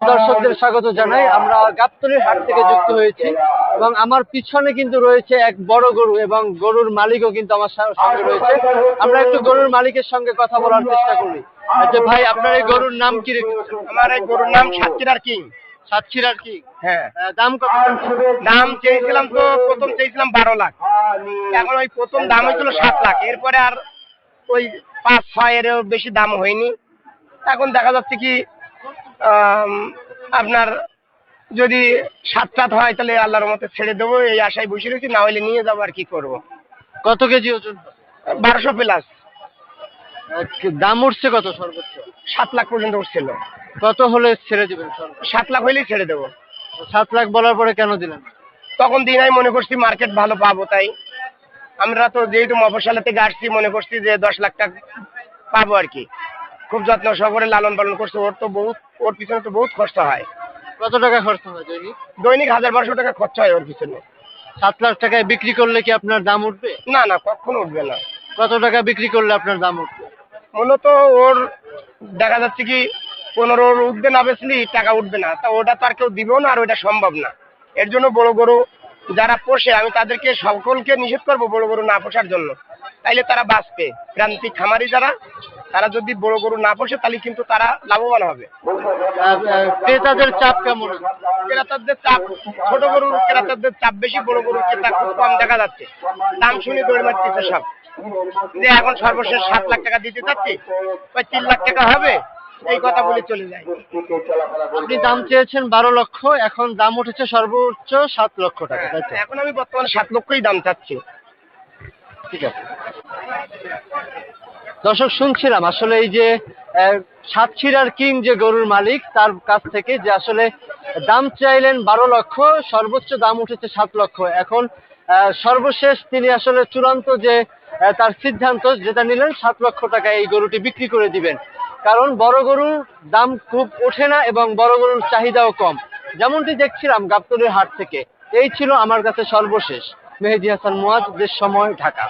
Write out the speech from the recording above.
দর্শকদের স্বাগত জানাই। আমরা গাবতলির হাট থেকে যুক্ত হয়েছি এবং আমার পিছনে কিন্তু রয়েছে এক বড় গরু এবং গরুর মালিকও কিন্তু আমার সঙ্গে রয়েছে। আমরা একটু গরুর মালিকের সঙ্গে কথা বলার চেষ্টা করি। আচ্ছা ভাই আপনার এই গরুর নাম কি রেখেছেন আমার এই গরুর নাম সাতক্ষীরার কিং। সাতক্ষীরার কি? হ্যাঁ। দাম কত? দাম চেয়েছিলাম তো প্রথম চেয়েছিলাম বারো লাখ। এখন ওই প্রথম দাম হয়েছিল সাত লাখ। এরপরে আর ওই পাঁচ ছয় এরও বেশি দাম হয়নি। এখন দেখা যাচ্ছে কি আপনার যদি সাত সাত হয় তাহলে আল্লাহর মতে ছেড়ে দেবো এই আশায় বসে রয়েছি না হলে নিয়ে যাব আর কি করব। কত কেজি ওজন? বারোশো প্লাস। দাম উঠছে কত সর্বোচ্চ? সাত লাখ পর্যন্ত উঠছিল। কত হলে ছেড়ে দেবেন সাত লাখ হইলেই ছেড়ে দেবো। সাত লাখ বলার পরে কেন দিলেন? তখন দিন আমি মনে করছি মার্কেট ভালো পাবো তাই। আমরা তো যেহেতু মফসালা থেকে আসছি মনে করছি যে দশ লাখ টাকা পাবো আর কি। খুব যত্ন সহকারে লালন পালন করছে। ওর তো বহুত ওর পিছনে তো বহুত খরচা হয়। কত টাকা খরচ হয় দৈনিক? দৈনিক হাজার বারোশো টাকা খরচা হয় ওর পিছনে। সাত লাখ টাকায় বিক্রি করলে কি আপনার দাম উঠবে? না না কখনো উঠবে না। কত টাকা বিক্রি করলে আপনার দাম উঠবে? মূলত ওর দেখা যাচ্ছে কি পনেরো উঠবে না বেশলি টাকা উঠবে না। তা ওটা তো আর কেউ দিবেও না আর ওটা সম্ভব না। এর জন্য বড় গরু যারা পোষে আমি তাদেরকে সকলকে নিষেধ করব বড় গরু না পোষার জন্য। তাইলে তারা বাঁচবে। প্রান্তিক খামারি যারা তারা যদি বড় গরু না পোষে তাহলে কিন্তু তারা লাভবান হবে। ক্রেতাদের চাপ কেমন? ক্রেতাদের চাপ ছোট গরুর ক্রেতাদের চাপ বেশি বড় গরুর ক্রেতা খুব কম দেখা যাচ্ছে। দাম শুনে দৌড়ে মারতেছে সব। যে এখন সর্বশেষ সাত লাখ টাকা দিতে চাচ্ছি ওই তিন লাখ টাকা হবে? এই কথা বলে চলে যায়। আপনি দাম চেয়েছেন বারো লক্ষ এখন দাম উঠেছে সর্বোচ্চ সাত লক্ষ টাকা এখন আমি বর্তমানে সাত লক্ষই দাম চাচ্ছি। ঠিক আছে। দর্শক, শুনছিলাম আসলে এই যে সাতক্ষীরার কিং যে গরুর মালিক, তার কাছ থেকে যে আসলে দাম চাইলেন বারো লক্ষ, সর্বোচ্চ দাম উঠেছে সাত লক্ষ। এখন সর্বশেষ তিনি আসলে চূড়ান্ত যে তার সিদ্ধান্ত, যেটা নিলেন, সাত লক্ষ টাকা এই গরুটি বিক্রি করে দিবেন। কারণ বড় গরুর দাম খুব ওঠে না এবং বড় গরুর চাহিদাও কম। যেমনটি দেখছিলাম গাবতলির হাট থেকে, এই ছিল আমার কাছে সর্বশেষ। মেহেদি হাসান মুয়াজ দেশ সময় ঢাকা।